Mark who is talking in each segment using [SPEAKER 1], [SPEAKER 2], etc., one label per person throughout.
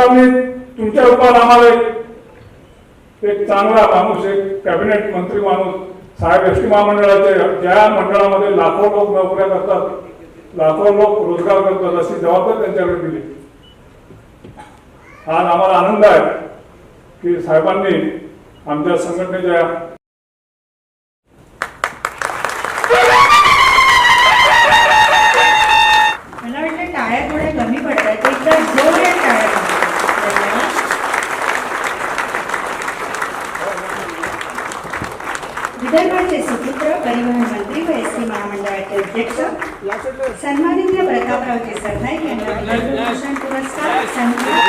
[SPEAKER 1] सरकारने तुमच्या रूपात आम्हाला एक एक चांगला माणूस एक कॅबिनेट मंत्री माणूस साहेब एस टी महामंडळाचे ज्या मंडळामध्ये लाखो लोक नोकऱ्या करतात लाखो लोक रोजगार करतात अशी जबाबदारी त्यांच्याकडे दिली. आज आम्हाला आनंद आहे की साहेबांनी आमच्या संघटनेच्या
[SPEAKER 2] अध्यक्ष सन्माननीय प्रतापरावजी सरनाईक यांना पद्मभूषण पुरस्कार सन्मान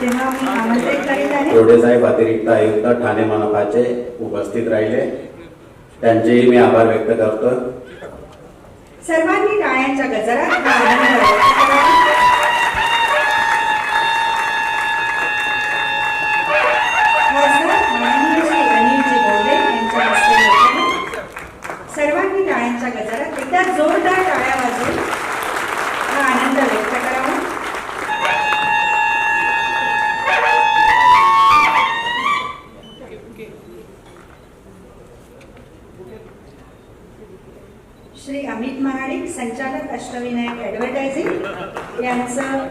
[SPEAKER 2] तेव्हा मी आमंत्रित करीत आहे.
[SPEAKER 3] साहेब अतिरिक्त आयुक्त ठाणे मनपाचे उपस्थित राहिले. त्यांचेही मी आभार व्यक्त करतो.
[SPEAKER 2] सर्वांनी टाळ्यांच्या गजरात अष्टविनायक ॲडव्हर्टायझिंग यांचं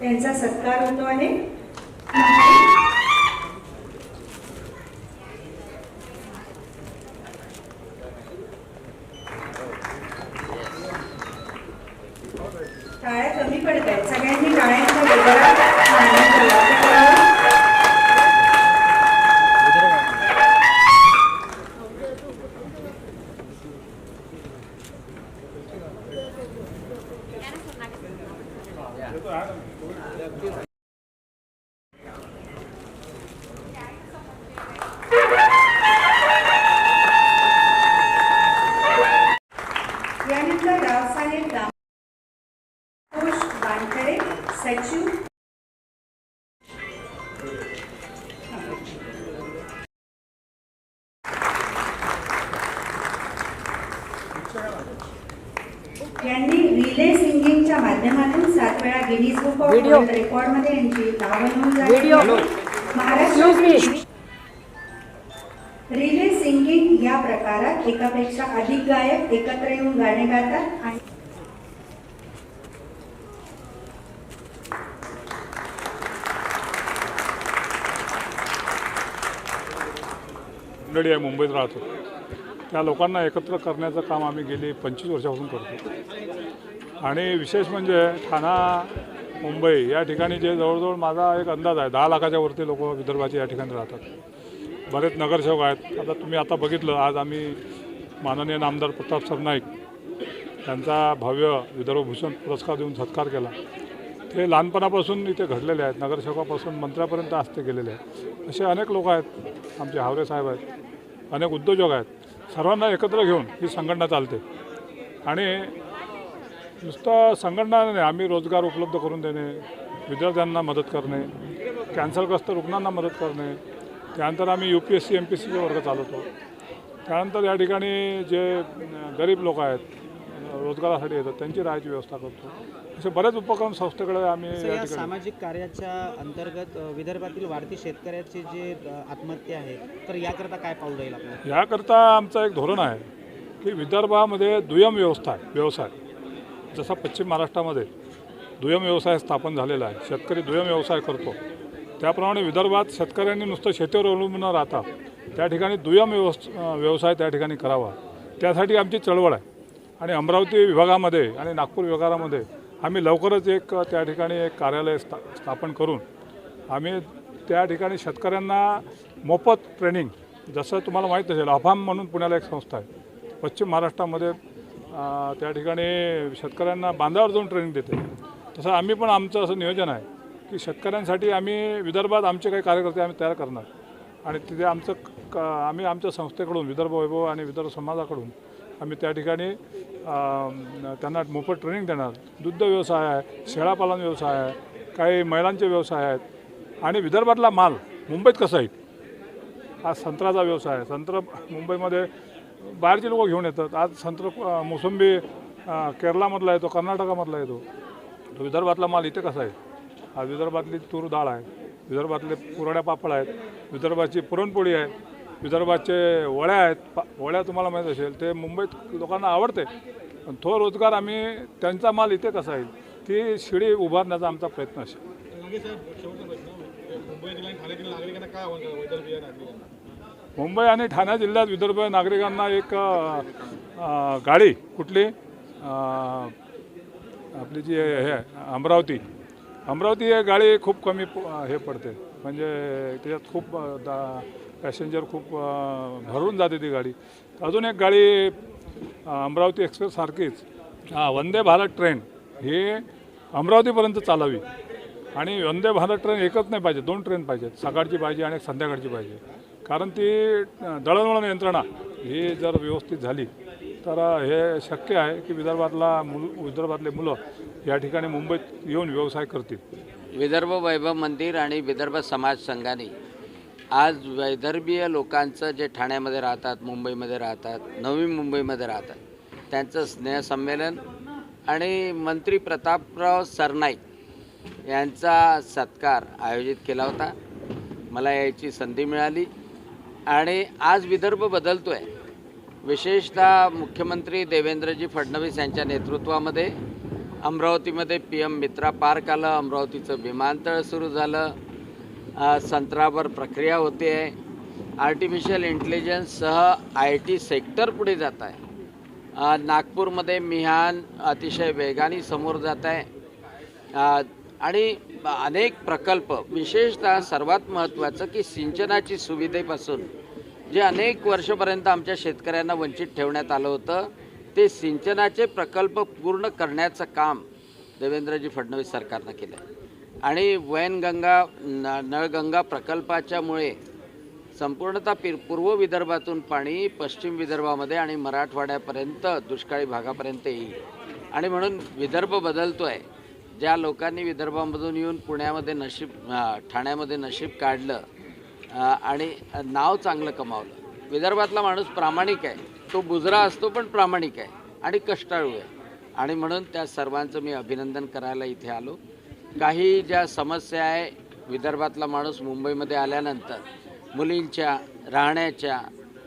[SPEAKER 2] त्यांचा सत्कार होतो आहे यानंतर रावसाहेब दामोश वानखडे सचिव यांनी रिले सिंगिंगच्या माध्यमातून सात वेळा गिनीज बुक ऑफ रेकॉर्डमध्ये यांची नाव नोंद झाली. महाराष्ट्र या प्रकारात एकापेक्षा अधिक गायक एकत्र येऊन गाणे गातात आणि
[SPEAKER 1] मंडळी आहे मुंबईत राहतो. त्या लोकांना एकत्र करण्याचं काम आम्ही गेली पंचवीस वर्षापासून करतो. आणि विशेष म्हणजे ठाणा मुंबई या ठिकाणी जे जवळजवळ माझा एक अंदाज आहे दहा लाखाच्या वरती लोक विदर्भाचे या ठिकाणी राहतात. बरेच नगरसेवक आहेत. आता तुम्ही आता बघितलं आज आम्ही माननीय नामदार प्रताप सरनाईक यांचा भव्य विदर्भभूषण पुरस्कार देऊन सत्कार केला. ते लहानपणापासून इथे घडलेले आहेत नगरसेवकापासून मंत्र्यापर्यंत आज ते गेलेले आहेत. असे अनेक लोक आहेत आमचे हावरे साहेब आहेत अनेक उद्योजक आहेत. सर्वांना एकत्र घेऊन ही संघटना चालते. आणि नुसतं संघटना नाही आम्ही रोजगार उपलब्ध करून देणे विद्यार्थ्यांना मदत करणे कॅन्सरग्रस्त रुग्णांना मदत करणे त्यानंतर आम्ही U P S C M P सीचे वर्ग चालवतो. त्यानंतर या ठिकाणी जे गरीब लोक आहेत रोजगारासाठी येतात त्यांची राहायची व्यवस्था करतो. असे बरेच उपक्रम संस्थेकडे आम्ही या
[SPEAKER 4] सामाजिक कार्याच्या अंतर्गत विदर्भातील वाढती शेतकऱ्याची जे आत्महत्या आहे तर याकरता काय पाऊल राहील आपलं
[SPEAKER 1] याकरता आमचं एक धोरण आहे की विदर्भामध्ये दुय्यम व्यवस्था आहे व्यवसाय. जसा पश्चिम महाराष्ट्रामध्ये दुय्यम व्यवसाय स्थापन झालेला आहे शेतकरी दुय्यम व्यवसाय करतो. त्याप्रमाणे विदर्भात शेतकऱ्यांनी नुसतं शेतीवर अवलंबून न राहता त्या ठिकाणी दुय्यम व्यवस् व्यवसाय त्या ठिकाणी करावा. त्यासाठी आमची चळवळ आहे. आणि अमरावती विभागामध्ये आणि नागपूर विभागामध्ये आम्ही लवकरच एक त्या ठिकाणी एक कार्यालय स्था स्थापन करून आम्ही त्या ठिकाणी शेतकऱ्यांना मोफत ट्रेनिंग जसं तुम्हाला माहीत असेल अफाम म्हणून पुण्याला एक संस्था आहे. पश्चिम महाराष्ट्रामध्ये त्या ठिकाणी शेतकऱ्यांना बांधावर जाऊन ट्रेनिंग देते. तसं आम्ही पण आमचं असं नियोजन आहे. की शेतकऱ्यांसाठी आम्ही विदर्भात आमचे काही कार्यकर्ते आम्ही तयार करणार. आणि तिथे आमचं क आम्ही आमच्या संस्थेकडून विदर्भ वैभव आणि विदर्भ समाजाकडून आम्ही त्या ठिकाणी त्यांना मोफत ट्रेनिंग देणार. दुग्ध व्यवसाय आहे शेळापालन व्यवसाय आहे काही महिलांचे व्यवसाय आहेत. आणि विदर्भातला माल मुंबईत कसा आहे हा संत्र्याचा व्यवसाय आहे. संत्र मुंबईमध्ये बाहेरचे लोक घेऊन येतात. आज संत्र मोसंबी केरळामधला येतो कर्नाटकामधला येतो. तो विदर्भातला माल इथे कसा आहे? हा विदर्भातली तूर डाळ आहे. विदर्भातले पुरड्या पापड आहेत. विदर्भाची पुरणपोळी आहे. विदर्भाचे वड्या आहेत. पा वड्या तुम्हाला माहीत असेल ते मुंबईत लोकांना आवडते. पण तो रोजगार आम्ही त्यांचा माल इथे कसा येईल? ती शिडी उभारण्याचा आमचा प्रयत्न असेल. मुंबई आणि ठाणे जिल्ह्यात विदर्भ नागरिकांना एक गाडी कुठली? आपली जी हे अमरावती. अमरावती हे गाडी खूप कमी प- हे पडते. म्हणजे त्याच्यात खूप दा पॅसेंजर खूप भरून जाते ती गाडी. अजून एक गाडी अमरावती एक्सप्रेस सारखीच. वंदे भारत ट्रेन. ही अमरावतीपर्यंत चालावी. आणि वंदे भारत ट्रेन एकच नाही पाहिजे दोन ट्रेन पाहिजेत सकाळची पाहिजे आणि एक संध्याकाळची पाहिजे. कारण ती दळणवळण यंत्रणा ही जर व्यवस्थित झाली तर हे शक्य आहे की विदर्भातला मुल विदर्भातले मुलं या ठिकाणी मुंबईत येऊन व्यवसाय करतील.
[SPEAKER 5] विदर्भ वैभव मंदिर आणि विदर्भ समाज संघाने आज वैदर्भीय लोकांचं जे ठाण्यामध्ये राहतात मुंबईमध्ये राहतात नवी मुंबईमध्ये राहतात त्यांचं स्नेहसंमेलन आणि मंत्री प्रतापराव सरनाईक यांचा सत्कार आयोजित केला होता. मला यायची संधी मिळाली आणि आज विदर्भ बदलतो आहे विशेषतः मुख्यमंत्री देवेंद्रजी फडणवीस यांच्या नेतृत्वामध्ये अमरावतीमध्ये पी एम मित्रा पार्क आलं अमरावतीचं विमानतळ सुरू झालं. संत्रावर प्रक्रिया होते. आहे आर्टिफिशियल इंटेलिजन्ससह आय टी सेक्टर पुढे जात आहे. नागपूरमध्ये मिहान अतिशय वेगाने समोर जात आहे. आणि अनेक प्रकल्प विशेषतः सर्वात महत्त्वाचं की सिंचनाची सुविधेपासून जे अनेक वर्षपर्यंत आमच्या शेतकऱ्यांना वंचित ठेवण्यात आलं होतं. ते सिंचनाचे प्रकल्प पूर्ण करण्याचं काम देवेंद्रजी फडणवीस सरकारनं केलं आहे आणि वैनगंगा न नळगंगा प्रकल्पाच्यामुळे संपूर्णतः पि पूर्व विदर्भातून पाणी पश्चिम विदर्भामध्ये आणि मराठवाड्यापर्यंत दुष्काळी भागापर्यंत येईल. आणि म्हणून विदर्भ बदलतो आहे ज्या लोकांनी विदर्भामधून येऊन पुण्यामध्ये नशीब ठाण्यामध्ये नशीब काढलं आणि नाव चांगलं कमावलं. विदर्भातला माणूस प्रामाणिक आहे. तो बुजरा असतो पण प्रामाणिक आहे आणि कष्टाळू आहे. आणि म्हणून त्या सर्वांचं मी अभिनंदन करायला इथे आलो. काही ज्या समस्या आहे विदर्भातला माणूस मुंबईमध्ये आल्यानंतर मुलींच्या राहण्याच्या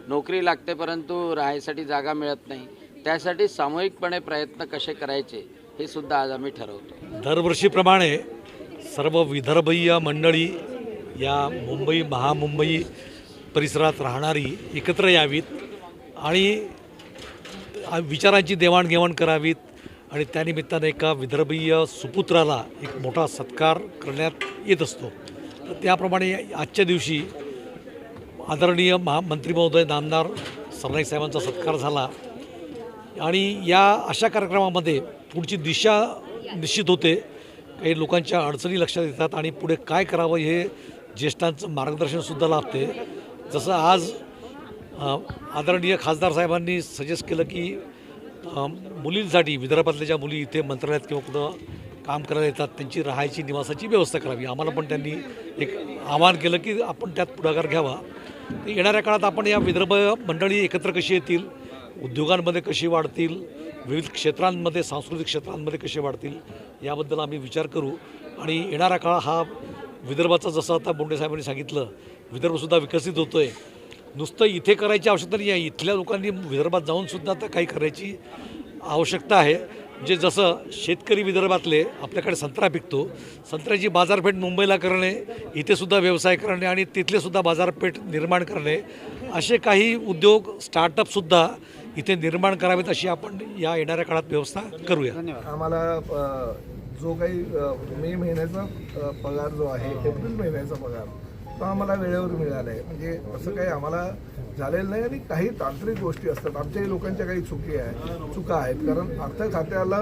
[SPEAKER 5] नोकरी लागते परंतु राहायसाठी जागा मिळत नाही त्यासाठी सामूहिकपणे प्रयत्न कसे करायचे हे सुद्धा आज आम्ही ठरवतो.
[SPEAKER 6] दरवर्षीप्रमाणे सर्व विदर्भीय मंडळी या मुंबई महामुंबई परिसरात राहणारी एकत्र यावीत. आणि विचारांची देवाणघेवाण करावीत आणि त्यानिमित्तानं एका विदर्भीय सुपुत्राला एक मोठा सत्कार करण्यात येत असतो. तर त्याप्रमाणे आजच्या दिवशी आदरणीय महा मंत्री महोदय नामदार सरनाईक साहेबांचा सत्कार झाला आणि या अशा कार्यक्रमामध्ये पुढची दिशा निश्चित होते. काही लोकांच्या अडचणी लक्षात येतात आणि पुढे काय करावं हे ज्येष्ठांचं मार्गदर्शनसुद्धा लाभते. जसं आज आदरणीय खासदार साहेबांनी सजेस्ट केलं की मुलींसाठी विदर्भातल्या ज्या मुली इथे मंत्रालयात किंवा कुठं काम करायला येतात त्यांची राहायची निवासाची व्यवस्था करावी. आम्हाला पण त्यांनी एक आवाहन केलं की आपण त्यात पुढाकार घ्यावा. येणाऱ्या काळात आपण या विदर्भ मंडळी एकत्र कशी येतील? उद्योगांमध्ये कशी वाढतील? विविध क्षेत्रांमध्ये सांस्कृतिक क्षेत्रांमध्ये कसे वाढतील? याबद्दल आम्ही विचार करू. आणि येणारा काळ हा विदर्भाचा जसं आता बोंडे साहेबांनी सांगितलं विदर्भसुद्धा विकसित होतो आहे नुसतं इथे करायची आवश्यकता नाही आहे. इथल्या लोकांनी विदर्भात जाऊनसुद्धा आता काही करायची आवश्यकता आहे. म्हणजे जसं शेतकरी विदर्भातले आपल्याकडे संत्रा पिकतो. संत्र्याची बाजारपेठ मुंबईला करणे इथेसुद्धा व्यवसाय करणे आणि तिथलेसुद्धा बाजारपेठ निर्माण करणे असे काही उद्योग स्टार्टअपसुद्धा इथे निर्माण करावेत अशी आपण या येणाऱ्या काळात व्यवस्था करूया.
[SPEAKER 7] आम्हाला जो काही मे महिन्याचा पगार जो आहे एप्रिल महिन्याचा पगार तो आम्हाला वेळेवर मिळाला आहे म्हणजे असं काही आम्हाला झालेलं नाही आणि काही तांत्रिक गोष्टी असतात. आमच्याही लोकांच्या काही चुकी आहे चुका आहेत. कारण अर्थ खात्याला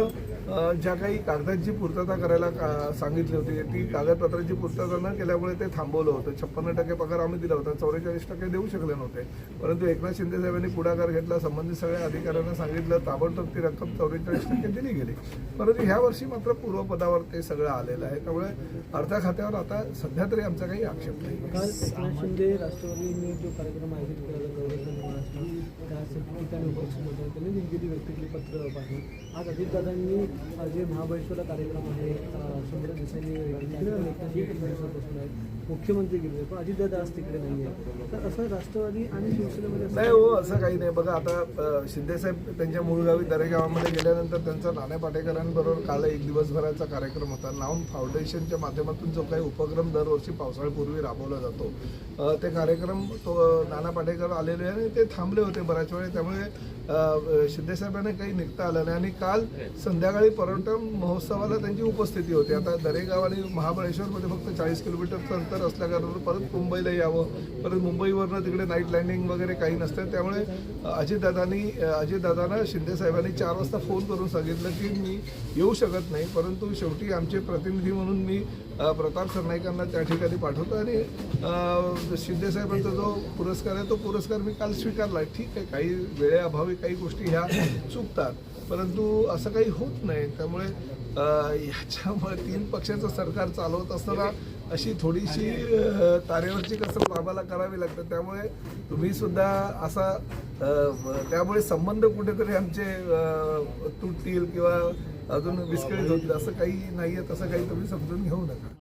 [SPEAKER 7] ज्या काही कागदांची पूर्तता करायला का- सांगितली होती ती कागदपत्रांची पूर्तता न केल्यामुळे ते थांबवलं होतं. छप्पन्न टक्के पगार आम्ही दिला होता. चौवेचाळीस टक्के देऊ शकले नव्हते. परंतु एकनाथ शिंदे साहेबांनी पुढाकार घेतला संबंधित सगळ्या अधिकाऱ्यांना सांगितलं ताबडतोब ती रक्कम चौवेचाळीस टक्के दिली गेली. परंतु ह्या वर्षी मात्र पूर्वपदावर ते सगळं आलेलं आहे. त्यामुळे अर्ध्या खात्यावर आता सध्या तरी आमचा काही आक्षेप नाही.
[SPEAKER 8] एकनाथ शिंदे राष्ट्रवादीने जो कार्यक्रम आयोजित केला व्यक्त पत्र पाठवून आज अजितदादांनी जे महाबळेश्वरला कार्यक्रम आहे शंभर दिवसांनी मुख्यमंत्री गेले पण अजितदादा आज तिकडे नाही आहे तर असं राष्ट्रवादी आणि शिवसेनेमध्ये
[SPEAKER 7] नाही हो असं काही नाही. बघा आता अ, शिंदेसाहेब त्यांच्या मूळ गावी दरेगावामध्ये गेल्यानंतर त्यांचा नाना पाटेकरांबरोबर काल एक दिवसभराचा कार्यक्रम होता. नाऊन फाउंडेशनच्या माध्यमातून जो काही उपक्रम दरवर्षी पावसाळ्यापूर्वी राबवला जातो ते कार्यक्रम तो नाना पाटेकर आलेले आणि ते थांबले होते बऱ्याच वेळ. त्यामुळे अ, शिंदेसाहेबांना काही निघता आलं नाही. आणि काल संध्याकाळी पर्यटन महोत्सवाला त्यांची उपस्थिती होती. आता दरेगाव आणि महाबळेश्वरमध्ये फक्त चाळीस किलोमीटरचं अंतर असल्याकारणानं परत मुंबईला यावं. परत मुंबईवरनं तिकडे नाईट लँडिंग वगैरे काही नसतं. त्यामुळे अजितदादांनी अजितदादांना शिंदेसाहेबांनी चार वाजता फोन करून सांगितलं की मी येऊ शकत नाही. परंतु शेवटी आमचे प्रतिनिधी म्हणून मी प्रताप सरनाईकांना त्या ठिकाणी पाठवतो आणि शिंदेसाहेबांचा जो पुरस्कार आहे तो पुरस्कार मी काल स्वीकारला ठीक आहे काही वेळेअभावी काही गोष्टी ह्या चुकतात. परंतु असं काही होत नाही. त्यामुळे ह्याच्यामुळे याच्यामुळे तीन पक्षाचं सरकार चालवत असताना अशी थोडीशी तारेवरची कसरत आम्हाला करावी लागते त्यामुळे तुम्ही सुद्धा असा त्यामुळे संबंध कुठेतरी आमचे तुटतील किंवा अजून विस्कळीत होतील असं काही नाही आहे तसं काही तुम्ही समजून घेऊ नका.